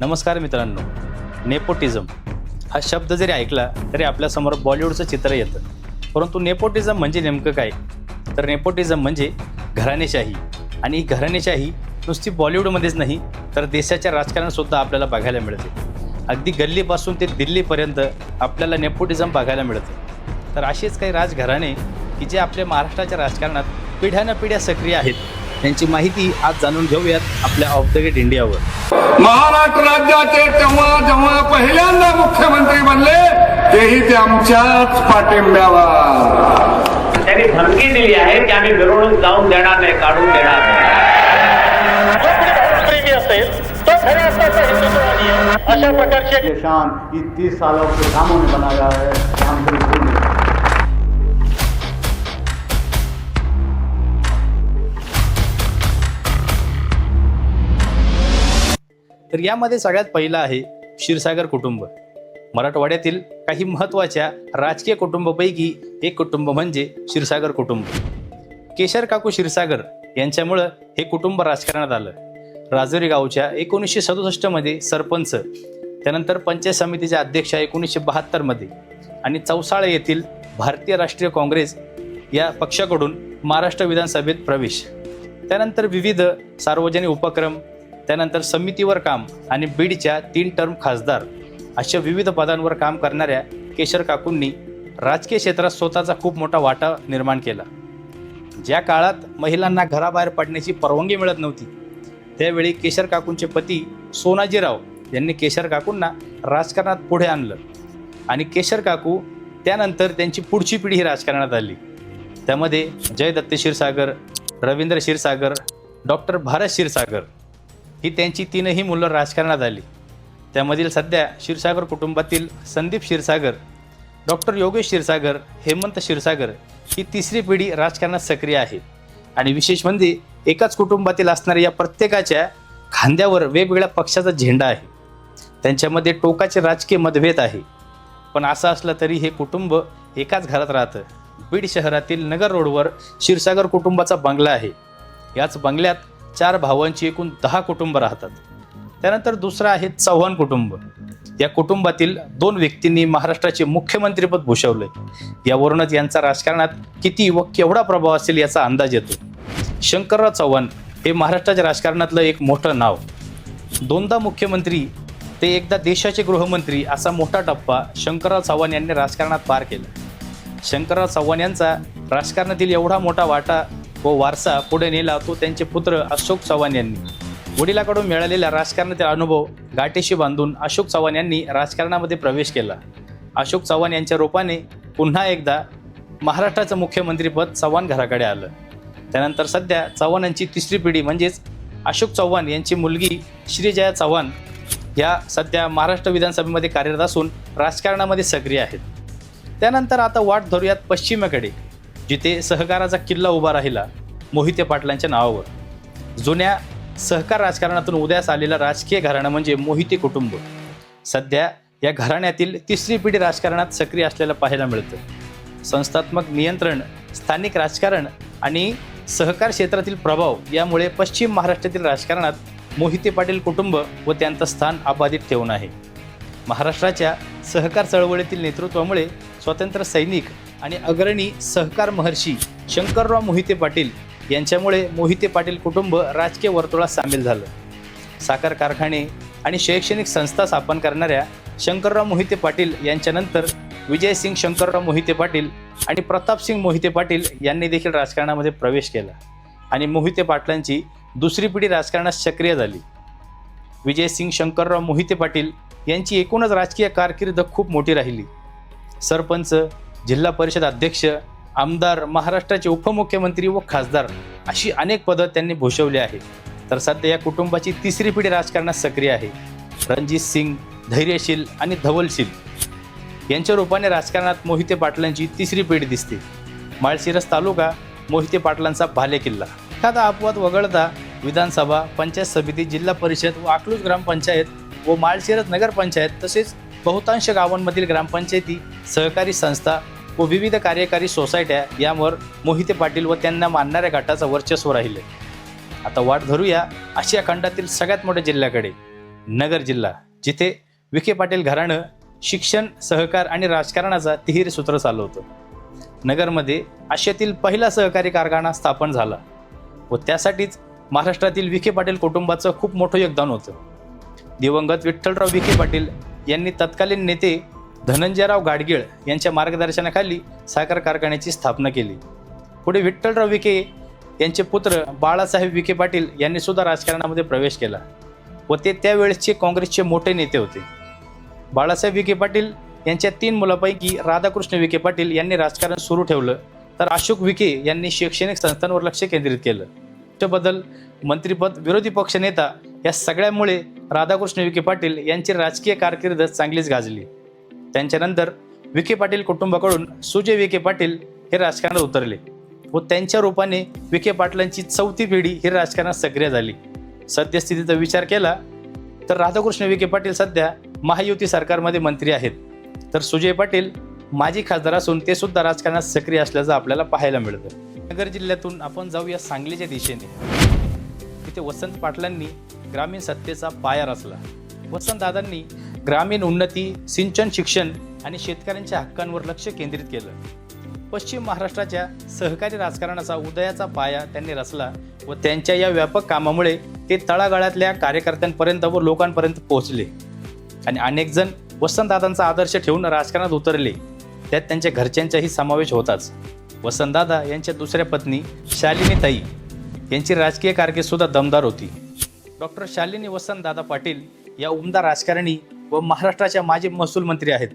नमस्कार मित्रांनो. नेपोटिझम हा शब्द जरी ऐकला तरी आपल्यासमोर बॉलिवूडचं चित्र येतं. परंतु नेपोटिझम म्हणजे नेमकं काय? तर नेपोटिझम म्हणजे घराणेशाही. आणि ही घराणेशाही नुसती बॉलिवूडमध्येच नाही तर देशाच्या राजकारणातसुद्धा आपल्याला बघायला मिळते. अगदी गल्लीपासून ते दिल्लीपर्यंत आपल्याला नेपोटिझम बघायला मिळतं. तर असेच काही राजघराणे की जे आपल्या महाराष्ट्राच्या राजकारणात पिढ्यानपिढ्या सक्रिय आहेत. त्यांची माहिती आज जाणून घेऊयात आपल्या ऑफ द गेट इंडियावर महाराष्ट्र राज्याचे तेव्हा जेव्हा पहिल्यांदा मुख्यमंत्री बनले तेही ते आमच्याच पाठिंब्यावर. त्यांनी धमकी दिली आहे की आम्ही मिरवणूक जाऊन देणार नाही काढून देणार नाही. अशा प्रकारचे ये शान ये तीस सालों के कामों ने बनाया है तर यामध्ये सगळ्यात पहिलं आहे क्षीरसागर कुटुंब. मराठवाड्यातील काही महत्त्वाच्या राजकीय कुटुंबापैकी एक कुटुंब म्हणजे क्षीरसागर कुटुंब. केशर काकू क्षीरसागर यांच्यामुळं हे कुटुंब राजकारणात आलं. राजुरी गावच्या एकोणीसशे सदुसष्टमध्ये सरपंच त्यानंतर पंचायत समितीच्या अध्यक्षा एकोणीसशे बहात्तरमध्ये आणि चौसाळे येथील भारतीय राष्ट्रीय काँग्रेस या पक्षाकडून महाराष्ट्र विधानसभेत प्रवेश. त्यानंतर विविध सार्वजनिक उपक्रम त्यानंतर समितीवर काम आणि बीडच्या तीन टर्म खासदार अशा विविध पदांवर काम करणाऱ्या केशर काकूंनी राजकीय क्षेत्रात स्वतःचा खूप मोठा वाटा निर्माण केला. ज्या काळात महिलांना घराबाहेर पडण्याची परवानगी मिळत नव्हती त्यावेळी केशर काकूंचे पती सोनाजीराव यांनी केशर काकूंना राजकारणात पुढे आणलं आणि केशर काकू त्यानंतर त्यांची पुढची पिढी ही राजकारणात आली. त्यामध्ये जयदत्त क्षीरसागर रवींद्र क्षीरसागर डॉक्टर भारत क्षीरसागर ही त्यांची तीनही मुलं राजकारणात आली. त्यामधील सध्या क्षीरसागर कुटुंबातील संदीप क्षीरसागर डॉक्टर योगेश क्षीरसागर हेमंत क्षीरसागर ही तिसरी पिढी राजकारणात सक्रिय आहे. आणि विशेष म्हणजे एकाच कुटुंबातील असणाऱ्या या प्रत्येकाच्या खांद्यावर वेगवेगळ्या पक्षाचा झेंडा आहे. त्यांच्यामध्ये टोकाचे राजकीय मतभेद आहे. पण असं असलं तरी हे कुटुंब एकाच घरात राहतं. बीड शहरातील नगर रोडवर क्षीरसागर कुटुंबाचा बंगला आहे. याच बंगल्यात चार भावांची एकूण दहा कुटुंब राहतात. त्यानंतर दुसरं आहे चव्हाण कुटुंब. या कुटुंबातील दोन व्यक्तींनी महाराष्ट्राचे मुख्यमंत्रीपद भूषवले यावरूनच यांचा राजकारणात किती व केवढा प्रभाव असेल याचा अंदाज येतो. शंकरराव चव्हाण हे महाराष्ट्राच्या राजकारणातलं एक मोठं नाव. दोनदा मुख्यमंत्री ते एकदा देशाचे गृहमंत्री असा मोठा टप्पा शंकरराव चव्हाण यांनी राजकारणात पार केला. शंकरराव चव्हाण यांचा राजकारणातील एवढा मोठा वाटा व वारसा पुढे नेला तो त्यांचे पुत्र अशोक चव्हाण यांनी. वडिलाकडून मिळालेला राजकारणातील अनुभव गाठीशी बांधून अशोक चव्हाण यांनी राजकारणामध्ये प्रवेश केला. अशोक चव्हाण यांच्या रूपाने पुन्हा एकदा महाराष्ट्राचं मुख्यमंत्रीपद चव्हाण घराकडे आलं. त्यानंतर सध्या चव्हाणांची तिसरी पिढी म्हणजेच अशोक चव्हाण यांची मुलगी श्रीजया चव्हाण या सध्या महाराष्ट्र विधानसभेमध्ये कार्यरत असून राजकारणामध्ये सक्रिय आहेत. त्यानंतर आता वाट धरूयात पश्चिमेकडे. जिथे सहकाराचा किल्ला उभा राहिला मोहिते पाटलांच्या नावावर. जुन्या सहकार राजकारणातून उदयास आलेला राजकीय घराणं म्हणजे मोहिते कुटुंब. सध्या या घराण्यातील तिसरी पिढी राजकारणात सक्रिय असलेलं पाहायला मिळतं. संस्थात्मक नियंत्रण स्थानिक राजकारण आणि सहकार क्षेत्रातील प्रभाव यामुळे पश्चिम महाराष्ट्रातील राजकारणात मोहिते पाटील कुटुंब व त्यांचं स्थान अबाधित ठेवून आहे. महाराष्ट्राच्या सहकार चळवळीतील नेतृत्वामुळे स्वतंत्र सैनिक आणि अग्रणी सहकार महर्षी शंकरराव मोहिते पाटील यांच्यामुळे मोहिते पाटील कुटुंब राजकीय वर्तुळात सामील झालं. साखर कारखाने आणि शैक्षणिक संस्था स्थापन करणाऱ्या शंकरराव मोहिते पाटील यांच्यानंतर विजयसिंग शंकरराव मोहिते पाटील आणि प्रतापसिंग मोहिते पाटील यांनी देखील राजकारणामध्ये प्रवेश केला. आणि मोहिते पाटलांची दुसरी पिढी राजकारणात सक्रिय झाली. विजयसिंग शंकरराव मोहिते पाटील यांची एकूणच राजकीय कारकीर्द खूप मोठी राहिली. सरपंच जिल्हा परिषद अध्यक्ष आमदार महाराष्ट्राचे उपमुख्यमंत्री व खासदार अशी अनेक पदं त्यांनी भूषवली आहेत. तर सध्या या कुटुंबाची तिसरी पिढी राजकारणात सक्रिय आहे. रणजित सिंग धैर्यशील आणि धवलशील यांच्या रूपाने राजकारणात मोहिते पाटलांची तिसरी पिढी दिसते. माळशिरस तालुका मोहिते पाटलांचा भाले किल्ला. एखादा अपवाद वगळता विधानसभा पंचायत समिती जिल्हा परिषद व अकलूज ग्रामपंचायत व माळशिरस नगरपंचायत तसेच बहुतांश गावांमधील ग्रामपंचायती सहकारी संस्था व विविध कार्यकारी सोसायट्या यावर मोहिते पाटील व त्यांना मानणाऱ्या गटाचं वर्चस्व राहिले. आता वाट धरूया आशिया खंडातील सगळ्यात मोठ्या जिल्ह्याकडे. नगर जिल्हा जिथे विखे पाटील घराणं शिक्षण सहकार आणि राजकारणाचा तिहेरी सूत्र चालवतं नगरमध्ये आशियातील पहिला सहकारी कारखाना स्थापन झाला व त्यासाठीच महाराष्ट्रातील विखे पाटील कुटुंबाचं खूप मोठं योगदान होतं. दिवंगत विठ्ठलराव विखे पाटील यांनी तत्कालीन नेते धनंजयराव गाडगीळ यांच्या मार्गदर्शनाखाली साखर कारखान्याची स्थापना केली. पुढे विठ्ठलराव विखे यांचे पुत्र बाळासाहेब विखे पाटील यांनी सुद्धा राजकारणामध्ये प्रवेश केला व ते त्यावेळेसचे काँग्रेसचे मोठे नेते होते. बाळासाहेब विखे पाटील यांच्या तीन मुलांपैकी राधाकृष्ण विखे पाटील यांनी राजकारण सुरू ठेवलं तर अशोक विखे यांनी शैक्षणिक संस्थांवर लक्ष केंद्रित केलं. त्याबद्दल मंत्रिपद विरोधी पक्षनेता या सगळ्यामुळे राधाकृष्ण विखे पाटील यांची राजकीय कारकीर्द चांगलीच गाजली. त्यांच्यानंतर विखे पाटील कुटुंबाकडून सुजय विखे पाटील हे राजकारणात उतरले व त्यांच्या रूपाने विखे पाटलांची चौथी पिढी ही राजकारणात सक्रिय झाली. सद्यस्थितीचा विचार केला तर राधाकृष्ण विखे पाटील सध्या महायुती सरकारमध्ये मंत्री आहेत. तर सुजय पाटील माजी खासदार असून ते सुद्धा राजकारणात सक्रिय असल्याचं आपल्याला पाहायला मिळतं. नगर जिल्ह्यातून आपण जाऊया सांगलीच्या दिशेने. तिथे वसंत पाटलांनी ग्रामीण सत्तेचा पाया रचला. वसंतदादांनी ग्रामीण उन्नती सिंचन शिक्षण आणि शेतकऱ्यांच्या हक्कांवर लक्ष केंद्रित केलं. पश्चिम महाराष्ट्राच्या सहकारी राजकारणाचा उदयाचा पाया त्यांनी रचला व त्यांच्या या व्यापक कामामुळे ते तळागाळातल्या कार्यकर्त्यांपर्यंत व लोकांपर्यंत पोहोचले. आणि अनेकजण वसंतदादांचा आदर्श ठेवून राजकारणात उतरले. त्यात त्यांच्या घरच्यांचाही समावेश होताच. वसंतदादा यांच्या दुसऱ्या पत्नी शालिनी ताई यांची राजकीय कारकीर्दसुद्धा दमदार होती. डॉक्टर शालिनी वसंतदादा पाटील या उमदा राजकारणी व महाराष्ट्राच्या माजी महसूल मंत्री आहेत.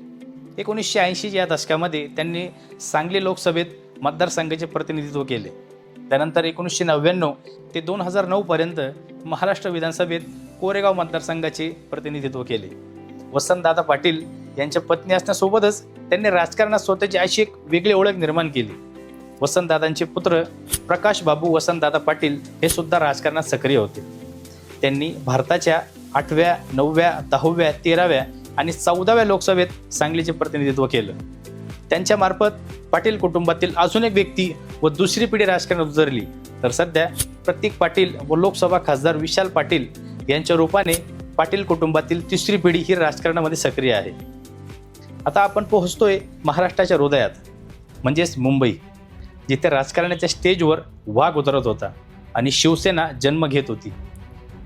एकोणीसशे ऐंशीच्या या दशकामध्ये त्यांनी सांगली लोकसभेत मतदारसंघाचे प्रतिनिधित्व केले. त्यानंतर एकोणीसशे नव्याण्णव ते दोन हजार नऊपर्यंत महाराष्ट्र विधानसभेत कोरेगाव मतदारसंघाचे प्रतिनिधित्व केले. वसंतदादा पाटील यांच्या पत्नी असण्यासोबतच त्यांनी राजकारणात स्वतःची अशी एक वेगळी ओळख निर्माण केली. वसंतदादांचे पुत्र प्रकाश बाबू वसंतदादा पाटील हे सुद्धा राजकारणात सक्रिय होते. त्यांनी भारताच्या आठव्या नवव्या दहाव्या तेराव्या आणि चौदाव्या लोकसभेत सांगलीचे प्रतिनिधित्व केलं. त्यांच्या मार्फत पाटील कुटुंबातील अजून एक व्यक्ती व दुसरी पिढी राजकारणात उतरली. तर सध्या प्रतीक पाटील व लोकसभा खासदार विशाल पाटील यांच्या रूपाने पाटील कुटुंबातील तिसरी पिढी ही राजकारणामध्ये सक्रिय आहे. आता आपण पोहोचतोय महाराष्ट्राच्या हृदयात म्हणजेच मुंबई जिथे राजकारणाच्या स्टेजवर वाघ उतरत होता आणि शिवसेना जन्म घेत होती.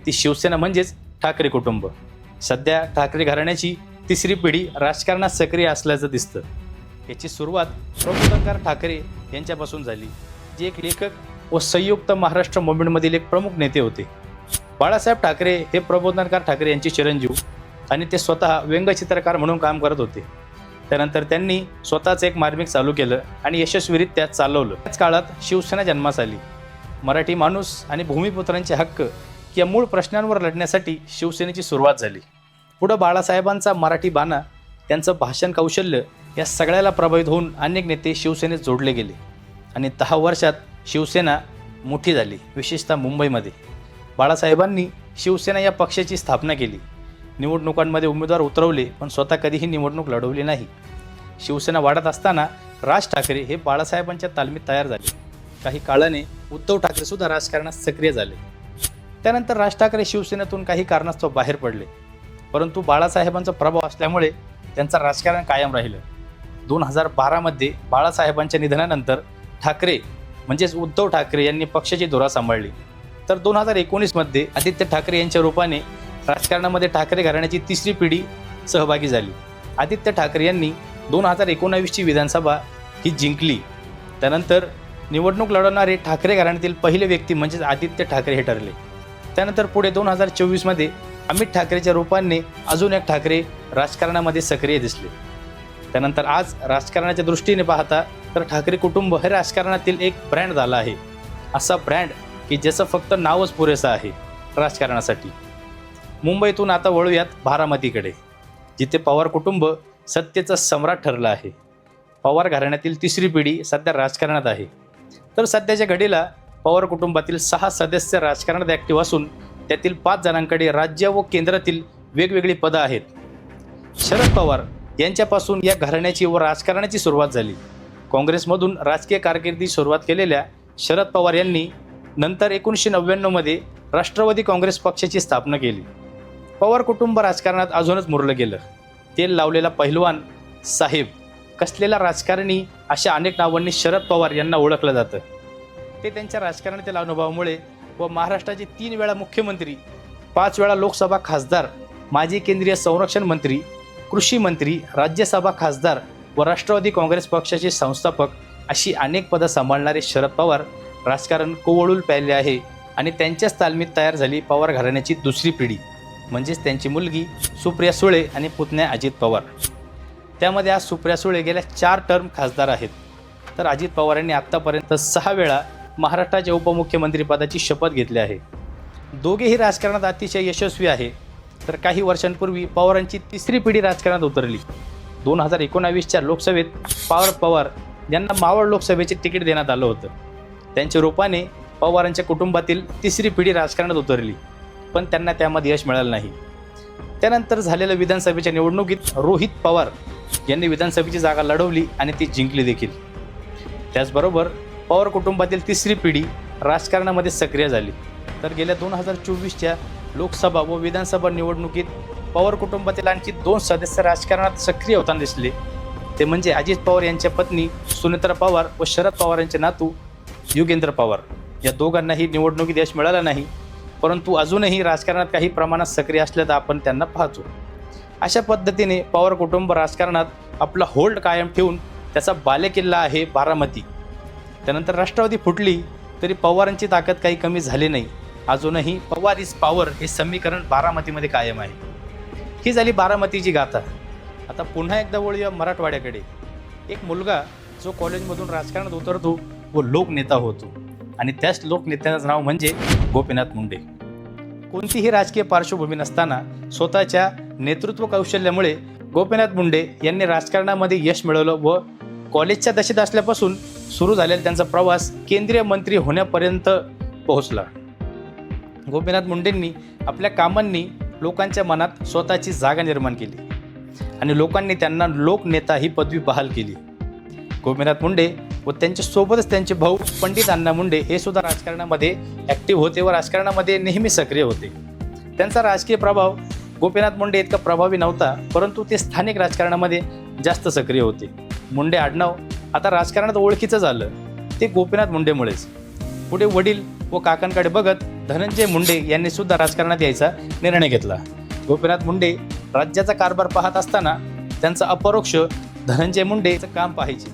ती शिवसेना म्हणजेच ठाकरे कुटुंब. सध्या ठाकरे घराण्याची तिसरी पिढी राजकारणात सक्रिय असल्याचं दिसतं. याची सुरुवात प्रबोधनकार ठाकरे यांच्यापासून झाली जे एक लेखक व संयुक्त महाराष्ट्र मुवमेंटमधील एक प्रमुख नेते होते. बाळासाहेब ठाकरे हे प्रबोधनकार ठाकरे यांचे चिरंजीव आणि ते स्वतः व्यंगचित्रकार म्हणून काम करत होते. त्यानंतर त्यांनी स्वतःच एक मार्मिक चालू केलं आणि यशस्वीरित्या चालवलं. त्याच काळात शिवसेना जन्मास आली. मराठी माणूस आणि भूमिपुत्रांचे हक्क या मूळ प्रश्नांवर लढण्यासाठी शिवसेनेची सुरुवात झाली. पुढं बाळासाहेबांचा मराठी बाणा त्यांचं भाषण कौशल्य या सगळ्याला प्रभावित होऊन अनेक नेते शिवसेनेत जोडले गेले आणि दहा वर्षात शिवसेना मोठी झाली विशेषतः मुंबईमध्ये. बाळासाहेबांनी शिवसेना या पक्षाची स्थापना केली. निवडणुकांमध्ये उमेदवार उतरवले पण स्वतः कधीही निवडणूक लढवली नाही. शिवसेना वाढत असताना राज ठाकरे हे बाळासाहेबांच्या तालमीत तयार झाले. काही काळाने उद्धव ठाकरेसुद्धा राजकारणात सक्रिय झाले. त्यानंतर राज ठाकरे शिवसेनेतून काही कारणास्तव बाहेर पडले. परंतु बाळासाहेबांचा प्रभाव असल्यामुळे त्यांचं राजकारण कायम राहिलं. दोन हजार बारामध्ये बाळासाहेबांच्या निधनानंतर ठाकरे म्हणजेच उद्धव ठाकरे यांनी पक्षाची धुरा सांभाळली. तर दोन हजार एकोणीसमध्ये आदित्य ठाकरे यांच्या रूपाने राजकारणामध्ये ठाकरे घराण्याची तिसरी पिढी सहभागी झाली. आदित्य ठाकरे यांनी दोन हजार एकोणावीसची विधानसभा ही जिंकली. त्यानंतर निवडणूक लढवणारे ठाकरे घराण्यातील पहिले व्यक्ती म्हणजेच आदित्य ठाकरे हे ठरले. त्यानंतर पुढे दोन हजार चोवीसमध्ये अमित ठाकरेच्या रूपाने अजून एक ठाकरे राजकारणामध्ये सक्रिय दिसले. त्यानंतर आज राजकारणाच्या दृष्टीने पाहता तर ठाकरे कुटुंब हे राजकारणातील एक ब्रँड झाला आहे. असा ब्रँड की ज्याचं फक्त नावच पुरेसं आहे राजकारणासाठी. मुंबईतून आता वळूयात बारामतीकडे जिथे पवार कुटुंब सत्तेचा सम्राट ठरलं आहे. पवार घराण्यातील तिसरी पिढी सध्या राजकारणात आहे. तर सध्याच्या घडीला पवार कुटुंबातील सहा सदस्य राजकारणात ॲक्टिव्ह असून त्यातील पाच जणांकडे राज्य व केंद्रातील वेगवेगळी पदं आहेत. शरद पवार यांच्यापासून या घराण्याची व राजकारणाची सुरुवात झाली. काँग्रेसमधून राजकीय कारकिर्दी सुरुवात केलेल्या शरद पवार यांनी नंतर एकोणीसशे नव्याण्णवमध्ये राष्ट्रवादी काँग्रेस पक्षाची स्थापना केली. पवार कुटुंब राजकारणात अजूनच मुरलं गेलं. तेल लावलेला पहिलवान साहेब कसलेला राजकारणी अशा अनेक नावांनी शरद पवार यांना ओळखलं जातं. ते त्यांच्या राजकारणातील अनुभवामुळे व महाराष्ट्राचे तीन वेळा मुख्यमंत्री पाच वेळा लोकसभा खासदार माजी केंद्रीय संरक्षण मंत्री कृषी मंत्री राज्यसभा खासदार व राष्ट्रवादी काँग्रेस पक्षाचे संस्थापक अशी अनेक पदं सांभाळणारे शरद पवार राजकारण कोवळूल प्यायले आहे आणि त्यांच्याच तालमीत तयार झाली पवार घराण्याची दुसरी पिढी म्हणजेच त्यांची मुलगी सुप्रिया सुळे आणि पुतण्या अजित पवार. त्यामध्ये आज सुप्रिया सुळे गेल्या चार टर्म खासदार आहेत. तर अजित पवार यांनी आत्तापर्यंत सहा वेळा महाराष्ट्राच्या उपमुख्यमंत्रीपदाची शपथ घेतली आहे. दोघेही राजकारणात अतिशय यशस्वी आहे. तर काही वर्षांपूर्वी पवारांची तिसरी पिढी राजकारणात उतरली. दोन हजार एकोणावीसच्या लोकसभेत पवार पवार यांना मावळ लोकसभेचे तिकीट देण्यात आलं होतं. त्यांच्या रूपाने पवारांच्या कुटुंबातील तिसरी पिढी राजकारणात उतरली. पण त्यांना त्यामध्ये यश मिळालं नाही. त्यानंतर झालेल्या विधानसभेच्या निवडणुकीत रोहित पवार यांनी विधानसभेची जागा लढवली आणि ती जिंकली देखील. त्याचबरोबर पवार कुटुंबातील तिसरी पिढी राजकारणामध्ये सक्रिय झाली. तर गेल्या दोन हजार चोवीसच्या लोकसभा व विधानसभा निवडणुकीत पवार कुटुंबातील आणखी दोन सदस्य राजकारणात सक्रिय होताना दिसले. ते म्हणजे अजित पवार यांच्या पत्नी सुनेत्रा पवार व शरद पवार यांचे नातू युगेंद्र पवार. या दोघांनाही निवडणुकीत यश मिळालं नाही परंतु अजूनही राजकारणात काही प्रमाणात सक्रिय असल्याचं आपण त्यांना पाहतो. अशा पद्धतीने पवार कुटुंब राजकारणात आपला होल्ड कायम ठेवून त्याचा बालेकिल्ला आहे बारामती. त्यानंतर राष्ट्रवादी फुटली तरी पवारांची ताकद काही कमी झाली नाही. अजूनही पवार इज पॉवर हे समीकरण बारामतीमध्ये कायम आहे. ही झाली बारामतीची गाथा. आता पुन्हा एकदा वळूया मराठवाड्याकडे. एक मुलगा जो कॉलेजमधून राजकारणात उतरतो व लोकनेता होतो. आणि त्याच लोकनेत्याचं नाव म्हणजे गोपीनाथ मुंडे. कोणतीही राजकीय पार्श्वभूमी नसताना स्वतःच्या नेतृत्व कौशल्यामुळे गोपीनाथ मुंडे यांनी राजकारणामध्ये यश मिळवलं व कॉलेजच्या दशेत असल्यापासून सुरू झालेला त्यांचा प्रवास केंद्रीय मंत्री होण्यापर्यंत पोहोचला. गोपीनाथ मुंडेंनी आपल्या कामांनी लोकांच्या मनात स्वतःची जागा निर्माण केली आणि लोकांनी त्यांना लोकनेता ही पदवी बहाल केली. गोपीनाथ मुंडे व त्यांच्यासोबतच त्यांचे भाऊ पंडित अण्णा मुंडे हे सुद्धा राजकारणामध्ये ॲक्टिव्ह होते व राजकारणामध्ये नेहमी सक्रिय होते. त्यांचा राजकीय प्रभाव गोपीनाथ मुंडे इतका प्रभावी नव्हता परंतु ते स्थानिक राजकारणामध्ये जास्त सक्रिय होते. मुंडे आडनाव आता राजकारणात ओळखीचं झालं. ते गोपीनाथ मुंडेमुळेच. पुढे वडील व काकांकडे बघत धनंजय मुंडे यांनी सुद्धा राजकारणात यायचा निर्णय घेतला. गोपीनाथ मुंडे राज्याचा कारभार पाहत असताना त्यांचा अपरोक्ष धनंजय मुंडेचं काम पाहायचे.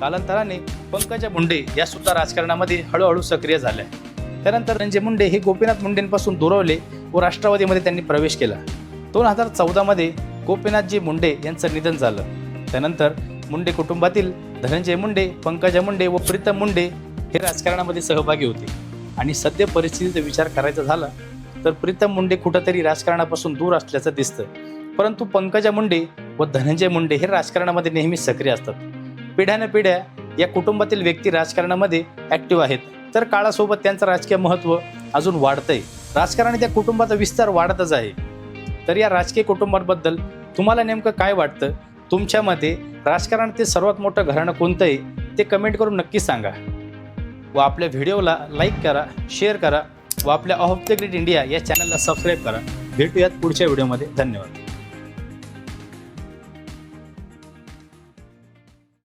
कालांतराने पंकजा मुंडे या सुद्धा राजकारणामध्ये हळूहळू सक्रिय झाल्या. त्यानंतर धनंजय मुंडे हे गोपीनाथ मुंडेंपासून दुरावले व राष्ट्रवादीमध्ये त्यांनी प्रवेश केला. दोन हजार चौदामध्ये गोपीनाथजी मुंडे यांचं निधन झालं. त्यानंतर मुंडे कुटुंबातील धनंजय मुंडे पंकजा मुंडे व प्रीतम मुंडे हे राजकारणामध्ये सहभागी होते. आणि सद्य परिस्थितीचा विचार करायचा झाला तर प्रीतम मुंडे कुठंतरी राजकारणापासून दूर असल्याचं दिसतं. परंतु पंकजा मुंडे व धनंजय मुंडे हे राजकारणामध्ये नेहमी सक्रिय असतात. पिढ्यानं पिढ्या या कुटुंबातील व्यक्ती राजकारणामध्ये ॲक्टिव्ह आहेत. तर काळासोबत त्यांचं राजकीय महत्त्व अजून वाढतंय. राजकारण त्या कुटुंबाचा विस्तार वाढतच आहे. तर या राजकीय कुटुंबांबद्दल तुम्हाला नेमकं काय वाटतं? तुमच्या मते राजकारणातील सर्वात मोठं घराणं कोणतं आहे ते कमेंट करून नक्की सांगा. व आपल्या व्हिडिओला लाईक करा शेअर करा व आपल्या ऑफ द ग्रेट इंडिया या चॅनलला सबस्क्राईब करा. भेटूयात पुढच्या व्हिडिओमध्ये धन्यवाद.